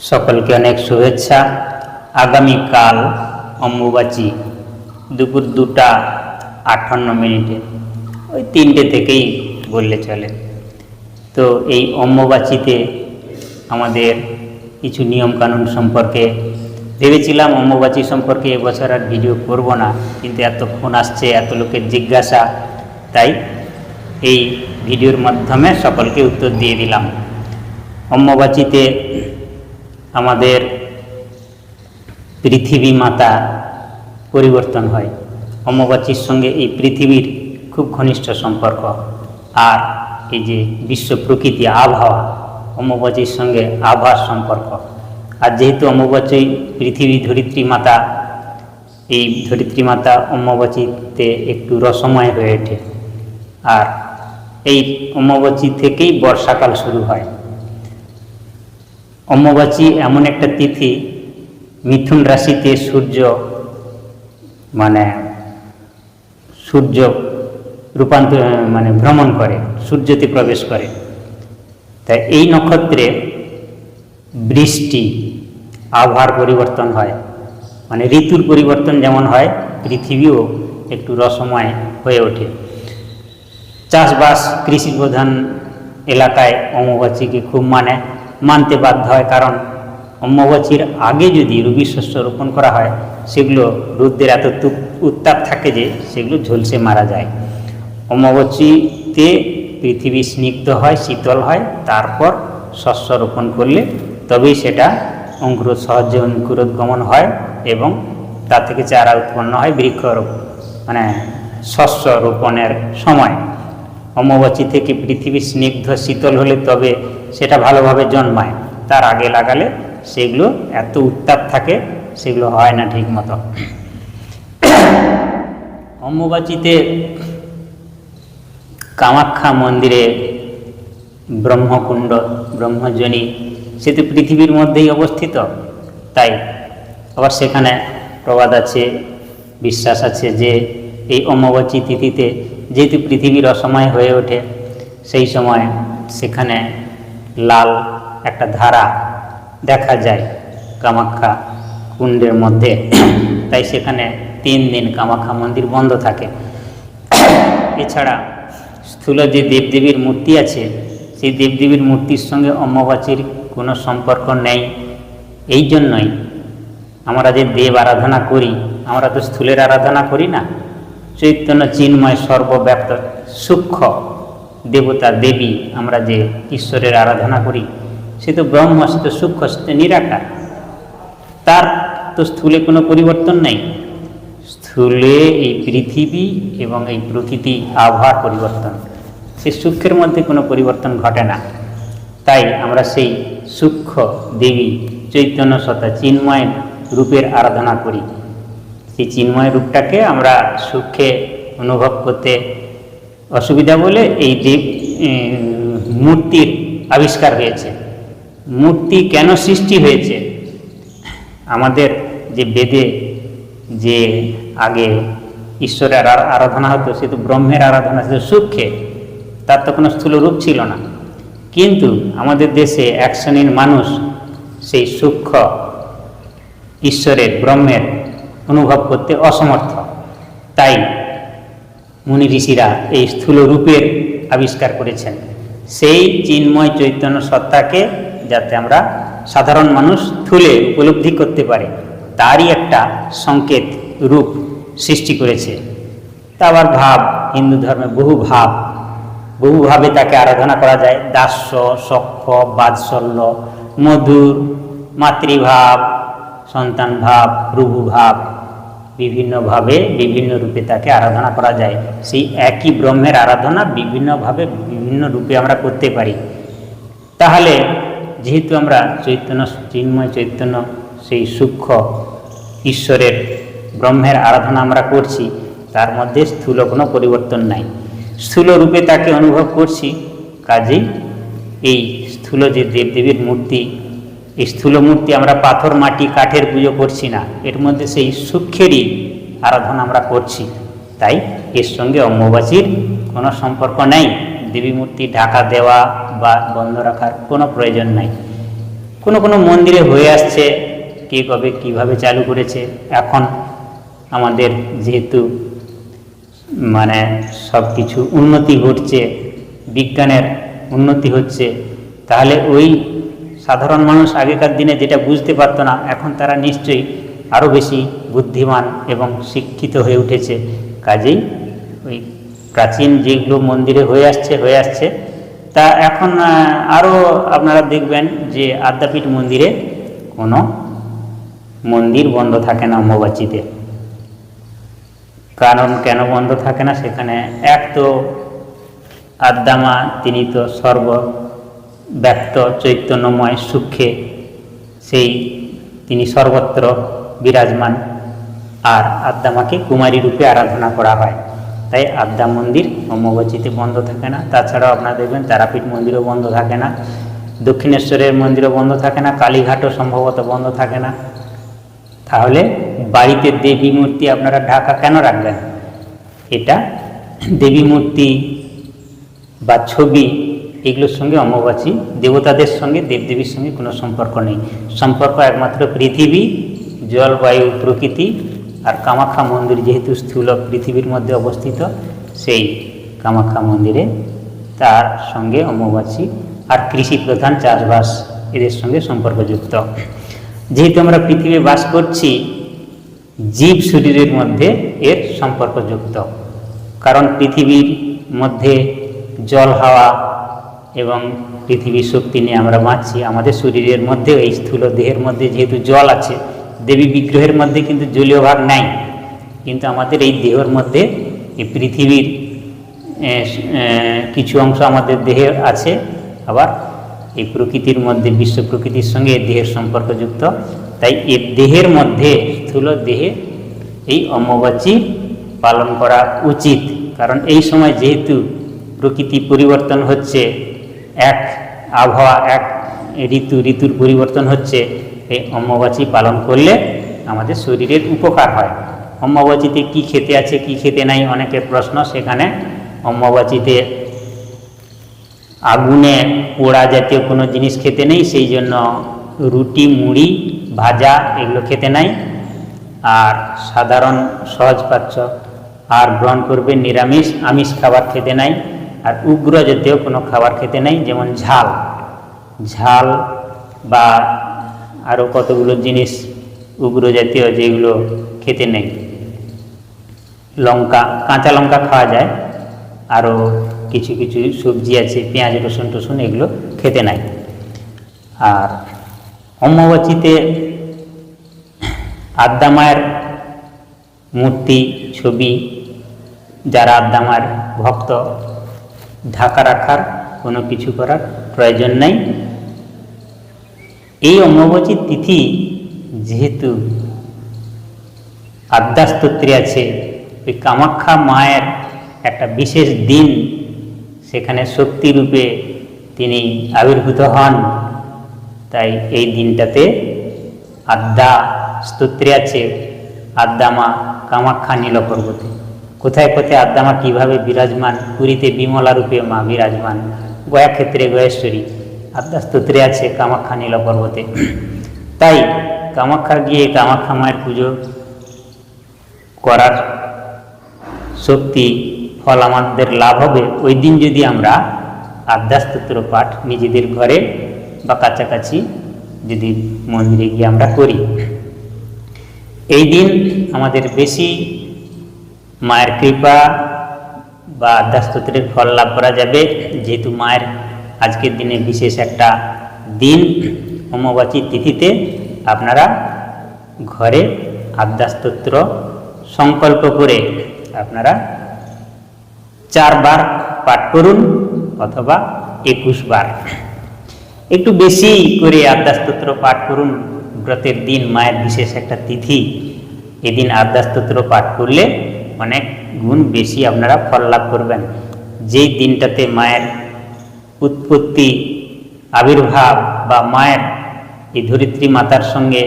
সকলকে অনেক শুভেচ্ছা। আগামীকাল অম্বুবাচী, দুপুর দুটা আটান্ন মিনিটে। ওই তিনটে থেকেই বললে চলে। তো এই অম্বুবাচীতে আমাদের কিছু নিয়মকানুন সম্পর্কে ভেবেছিলাম, অম্বুবাচী সম্পর্কে এবছর আর ভিডিও করব না, কিন্তু এত ফোন আসছে, এত লোকের জিজ্ঞাসা, তাই এই ভিডিওর মাধ্যমে সকলকে উত্তর দিয়ে দিলাম। অম্বুবাচীতে আমাদের পৃথিবী মাতা পরিবর্তন হয়। অম্বুবাচীর সঙ্গে এই পৃথিবীর খুব ঘনিষ্ঠ সম্পর্ক। আর এই যে বিশ্ব প্রকৃতি, আবহাওয়া, অম্বুবাচীর সঙ্গে আবহাওয়ার সম্পর্ক। আর যেহেতু অম্বুবাচী পৃথিবী ধরিত্রী মাতা, এই ধরিত্রী মাতা অম্বুবাচীতে একটু রসময় হয়ে ওঠে। আর এই অম্বুবাচী থেকেই বর্ষাকাল শুরু হয়। অম্বুবাচী এমন একটা তিথি, মিথুন রাশিতে সূর্য মানে সূর্য রূপান্তর মানে ভ্রমণ করে, সূর্যতে প্রবেশ করে। তাই এই নক্ষত্রে বৃষ্টি, আবহাওয়ার পরিবর্তন হয়। মানে ঋতুর পরিবর্তন যেমন হয়, পৃথিবীও একটু রসময় হয়ে ওঠে। চাষবাস কৃষি প্রধান এলাকায় অম্বুবাচীকে খুব মানে। মানতে বাধ্য হয়। কারণ অম্বুবাচীর আগে যদি রবি শস্য রোপণ করা হয়, সেগুলো রোদ্রের এত উত্তাপ থাকে যে সেগুলো ঝলসে মারা যায়। অম্বুবাচীতে পৃথিবী স্নিগ্ধ হয়, শীতল হয়, তারপর শস্য রোপণ করলে তবেই সেটা অঙ্কুর সহজে অঙ্কুরোদ্গমন হয় এবং তা থেকে চারা উৎপন্ন হয় বৃক্ষরোপ মানে শস্য রোপণের সময়। অম্বুবাচী থেকে পৃথিবী স্নিগ্ধ, শীতল হলে তবে সেটা ভালোভাবে জন্মায়। তার আগে লাগালে সেগুলো এত উত্তাপ থাকে, সেগুলো হয় না ঠিক মতো অম্বুবাচীতে কামাখ্যা মন্দিরে ব্রহ্মকুণ্ড ব্রহ্মজনী সে তো পৃথিবীর মধ্যেই অবস্থিত। তাই আবার সেখানে প্রবাদ আছে, বিশ্বাস আছে যে এই অমাবাচী তিথিতে যেহেতু পৃথিবীর অসময় হয়ে ওঠে, সেই সময় সেখানে লাল একটা ধারা দেখা যায় কামাখ্যা কুণ্ডের মধ্যে। তাই সেখানে তিন দিন কামাখ্যা মন্দির বন্ধ থাকে। এছাড়া স্থূল যে দেবদেবীর মূর্তি আছে, সেই দেবদেবীর মূর্তির সঙ্গে অম্বুবাচীর কোনো সম্পর্ক নেই। এই জন্যই আমরা যে দেব আরাধনা করি, আমরা তো স্থূলের আরাধনা করি না। চৈতন্য চিন্ময় সর্বব্যাপ্ত সূক্ষ্ম দেবতা, দেবী আমরা যে ঈশ্বরের আরাধনা করি, সে তো ব্রহ্ম, সে তো সূক্ষ্ম, সে তো নিরাকার। তার তো স্থূলে কোনো পরিবর্তন নেই। স্থূলে এই পৃথিবী এবং এই প্রকৃতি আবহাওয়ার পরিবর্তন। সে সূক্ষ্মের মধ্যে কোনো পরিবর্তন ঘটে না। তাই আমরা সেই সূক্ষ্ম দেবী চৈতন্য সত্তা চিন্ময় রূপের আরাধনা করি। সেই চিন্ময় রূপটাকে আমরা সুখে অনুভব করতে অসুবিধা বলে এই দেব মূর্তির আবিষ্কার হয়েছে। মূর্তি কেন সৃষ্টি হয়েছে? আমাদের যে বেদে যে আগে ঈশ্বরের আরা- আরাধনা হতো, সে তো ব্রহ্মের আরাধনা ছিল সূক্ষ্মে, তার তো কোনো স্থূল রূপ ছিল না। কিন্তু আমাদের দেশে এক শ্রেণির মানুষ সেই সূক্ষ্ম ঈশ্বরের, ব্রহ্মের অনুভব করতে অসমর্থ। তাই মুনি ঋষিরা এই স্থূল রূপের আবিষ্কার করেছেন। সেই চিন্ময় চৈতন্য সত্তাকে যাতে আমরা সাধারণ মানুষ স্থূলে উপলব্ধি করতে পারে, তারই একটা সংকেত রূপ সৃষ্টি করেছে। তা আবার ভাব, হিন্দু ধর্মে বহু ভাব। বহুভাবে তাকে আরাধনা করা যায়। দাস্য, সক্ষ, বাৎসল্য, মধুর, মাতৃভাব সন্তান ভাব প্রভু ভাব বিভিন্নভাবে, বিভিন্ন রূপে তাকে আরাধনা করা যায়। সেই একই ব্রহ্মের আরাধনা বিভিন্নভাবে, বিভিন্ন রূপে আমরা করতে পারি। তাহলে যেহেতু আমরা চৈতন্য চিন্ময় চৈতন্য, সেই সূক্ষ্ম ঈশ্বরের ব্রহ্মের আরাধনা আমরা করছি, তার মধ্যে স্থূল কোনো পরিবর্তন নাই। স্থূল রূপে তাকে অনুভব করছি, কাজেই এই স্থূল যে দেবদেবীর মূর্তি স্থূল মূর্তি আমরা পাথর, মাটি, কাঠের পুজো করছি না। এর মধ্যে সেই সূক্ষ্মেরই আরাধনা আমরা করছি। তাই এর সঙ্গে অম্বুবাচীর কোনো সম্পর্ক নেই। দেবী মূর্তি, ঢাকা দেওয়া বা বন্ধ রাখার কোনো প্রয়োজন নাই। কোনো কোনো মন্দিরে হয়ে আসছে, কে কবে কীভাবে চালু করেছে। এখন আমাদের যেহেতু মানে সব কিছু উন্নতি ঘটছে, বিজ্ঞানের উন্নতি হচ্ছে, তাহলে ওই সাধারণ মানুষ আগেকার দিনে যেটা বুঝতে পারতো না, এখন তারা নিশ্চয়ই আরও বেশি বুদ্ধিমান এবং শিক্ষিত হয়ে উঠেছে। কাজেই ওই প্রাচীন যেগুলো মন্দিরে হয়ে আসছে হয়ে আসছে, তা এখন আরও আপনারা দেখবেন যে আদ্যাপীঠ মন্দিরে কোনো মন্দির বন্ধ থাকে না অম্বুবাচীতে। কারণ কেন বন্ধ থাকে না? সেখানে এক তো আদ্দামা, তিনি তো সর্ব ব্যক্ত চৈতন্যময় সূক্ষ্মে সেই তিনি সর্বত্র বিরাজমান। আর আদ্দামাকে কুমারী রূপে আরাধনা করা হয়। তাই আদ্যা মন্দির অম্বুবাচীতে বন্ধ থাকে না। তাছাড়াও আপনারা দেখবেন তারাপীঠ মন্দিরও বন্ধ থাকে না। দক্ষিণেশ্বরের মন্দিরও বন্ধ থাকে না। কালীঘাটও সম্ভবত বন্ধ থাকে না। তাহলে বাড়িতে দেবী মূর্তি আপনারা ঢাকা কেন রাখবেন? এটা দেবী মূর্তি বা ছবি এগুলোর সঙ্গে অম্বুবাচী দেবতাদের সঙ্গে, দেবদেবীর সঙ্গে কোনো সম্পর্ক নেই। সম্পর্ক একমাত্র পৃথিবী জলবায়ু প্রকৃতি আর কামাখ্যা মন্দির যেহেতু স্থূল পৃথিবীর মধ্যে অবস্থিত, সেই কামাখ্যা মন্দিরে তার সঙ্গে অম্বুবাচী আর কৃষি প্রধান চাষবাস এদের সঙ্গে সম্পর্কযুক্ত। যেহেতু আমরা পৃথিবী বাস করছি, জীব শরীরের মধ্যে এর সম্পর্কযুক্ত। কারণ পৃথিবীর মধ্যে জল হাওয়া এবং পৃথিবীর শক্তি নিয়ে আমরা বাঁচছি। আমাদের শরীরের মধ্যে এই স্থূল দেহের মধ্যে যেহেতু জল আছে, দেবী বিগ্রহের মধ্যে কিন্তু জলীয় ভাগ নাই। কিন্তু আমাদের এই দেহের মধ্যে, এই পৃথিবীর কিছু অংশ আমাদের দেহে আছে। আবার এই প্রকৃতির মধ্যে, বিশ্ব প্রকৃতির সঙ্গে দেহের সম্পর্কযুক্ত তাই এর দেহের মধ্যে স্থূল দেহে এই অম্বুবাচী পালন করা উচিত। কারণ এই সময় যেহেতু প্রকৃতি পরিবর্তন হচ্ছে এক আবহাওয়া, এক ঋতু, ঋতুর পরিবর্তন হচ্ছে, এই অম্বুবাচী পালন করলে আমাদের শরীরের উপকার হয়। অম্বুবাচীতে কি খেতে আছে, কি খেতে নাই, অনেকের প্রশ্ন। সেখানে অম্বুবাচীতে আগুনে পোড়া জাতীয় কোনো জিনিস খেতে নেই, সেই জন্য রুটি, মুড়ি, ভাজা এগুলো খেতে নাই। আর সাধারণ সহজ পাচ্ছ আর গ্রহণ করবে নিরামিষ, আমিষ খাবার খেতে নাই। আর উগ্র জাতীয় কোনো খাবার খেতে নাই, যেমন ঝাল। ঝাল বা আরও কতগুলো জিনিস উগ্র জাতীয় যেগুলো খেতে নেই। লঙ্কা, কাঁচা লঙ্কা খাওয়া যায় আরও কিছু কিছু সবজি আছে, পেঁয়াজ, রসুন টসুন এগুলো খেতে নাই। আর অম্বুবাচীতে আদ্যা মায়ের মূর্তি, ছবি, যারা আদ্যা মায়ের ভক্ত ঢাকা রাখার কোনো কিছু করার প্রয়োজন নেই। এই অম্বুবাচীর তিথি যেহেতু আদ্যাস্তোত্রে আছে, ওই কামাখ্যা মায়ের একটা বিশেষ দিন, সেখানে শক্তিরূপে তিনি আবির্ভূত হন। তাই এই দিনটাতে আদ্যা স্তোত্রে আছে আদ্যামা কামাখ্যা নীল পর্বতে কোথায় কোথায় আদ্যামা কীভাবে বিরাজমান? পুরীতে বিমলা রূপে মা বিরাজমান। গয়া ক্ষেত্রে গয়েশ্বরী। আদ্যা স্তোত্রে আছে কামাখ্যা নীল পর্বতে। তাই কামাখ্যা গিয়ে কামাখ্যা মায়ের পুজো করার শক্তি, ফল আমাদের লাভ হবে। ওই দিন যদি আমরা আদ্যাস্তোত্র পাঠ নিজেদের ঘরে বা কাছাকাছি যদি মন্দিরে গিয়ে আমরা করি। এই দিন আমাদের বেশি মায়ের কৃপা বা আদ্যাস্তোত্রের ফল লাভ করা যাবে। যেহেতু মায়ের আজকের দিনে বিশেষ একটা দিন অমাবাচী তিথিতে আপনারা ঘরে আদ্যাস্তোত্র সংকল্প করে আপনারা চারবার পাঠ করুন অথবা একুশ বার। একটু বেশি করে আদ্যাস্তোত্র পাঠ করুন। ব্রতের দিন, মায়ের বিশেষ একটা তিথি। এদিন আদ্যাস্তোত্র পাঠ করলে অনেক গুণ বেশি আপনারা ফল লাভ করবেন। যেই দিনটাতে মায়ের উৎপত্তি, আবির্ভাব বা মায়ের এই ধরিত্রী মাতার সঙ্গে,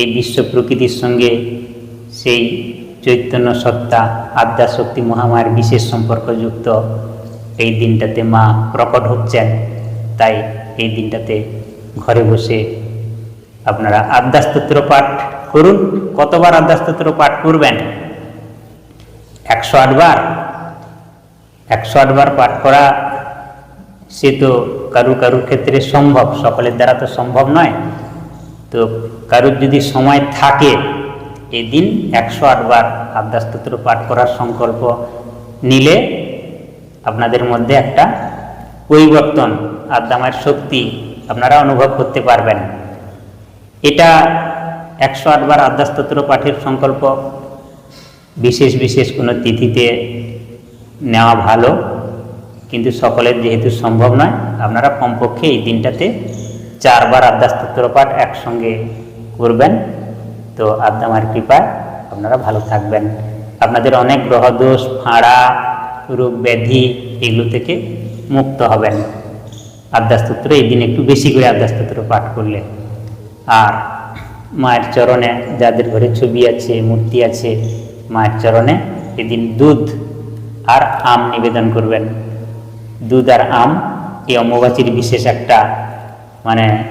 এই বিশ্ব প্রকৃতির সঙ্গে, সেই চৈতন্য সত্তা আদ্যা শক্তি মহামায়ের বিশেষ সম্পর্কযুক্ত এই দিনটাতে মা প্রকট হচ্ছেন। তাই এই দিনটাতে ঘরে বসে আপনারা আদ্যাস্তোত্র পাঠ করুন। কতবার আদ্যাস্তোত্র পাঠ করবেন? একশো আটবার একশো আটবার পাঠ করা সে তো কারু কারুর ক্ষেত্রে সম্ভব, সকলের দ্বারা তো সম্ভব নয়। তো কারুর যদি সময় থাকে, এদিন একশো আটবার আদ্যাস্তোত্র পাঠ করার সংকল্প নিলে আপনাদের মধ্যে একটা পরিবর্তন আদ্যামার শক্তি আপনারা অনুভব করতে পারবেন। এটা একশো আটবার আদ্যাস্তোত্র পাঠের সংকল্প বিশেষ বিশেষ কোনো তিথিতে নেওয়া ভালো, কিন্তু সকলের যেহেতু সম্ভব নয়, আপনারা কমপক্ষে এই দিনটাতে চারবার আদ্যাস্তোত্র পাঠ একসঙ্গে করবেন। তো আদ্যামার কৃপায় আপনারা ভালো থাকবেন। আপনাদের অনেক গ্রহদোষ, ফাঁড়া, রোগ ব্যাধি এগুলো থেকে মুক্ত হবেন। আদ্যাস্তোত্র এই দিন একটু বেশি করে আদ্যাস্তোত্র পাঠ করলে। আর মায়ের চরণে যাদের ঘরে ছবি আছে, মূর্তি আছে মায়ের চরণে এদিন দুধ আর আম নিবেদন করবেন। দুধ আর আম এই অম্বুবাচীর বিশেষ একটা মানে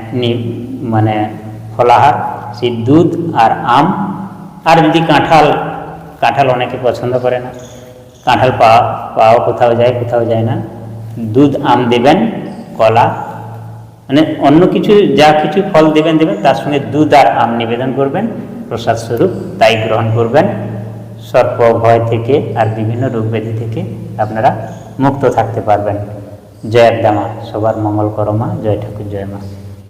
মানে ফলাহার। সেই দুধ আর আম। আর যদি কাঁঠাল কাঁঠাল অনেকে পছন্দ করে না। কাঁঠাল পাওয়া পাওয়া কোথাও যায় কোথাও যায় না। দুধ, আম দেবেন, কলা মানে অন্য কিছু, যা কিছু ফল দেবেন দেবেন, তার সঙ্গে দুধ আর আম নিবেদন করবেন। প্রসাদ স্বরূপ তাই গ্রহণ করবেন। সর্প ভয় থেকে আর বিভিন্ন রোগ ব্যাধি থেকে আপনারা মুক্ত থাকতে পারবেন। জয়ের দামা, সবার মঙ্গল করমা জয় ঠাকুর, জয় মা।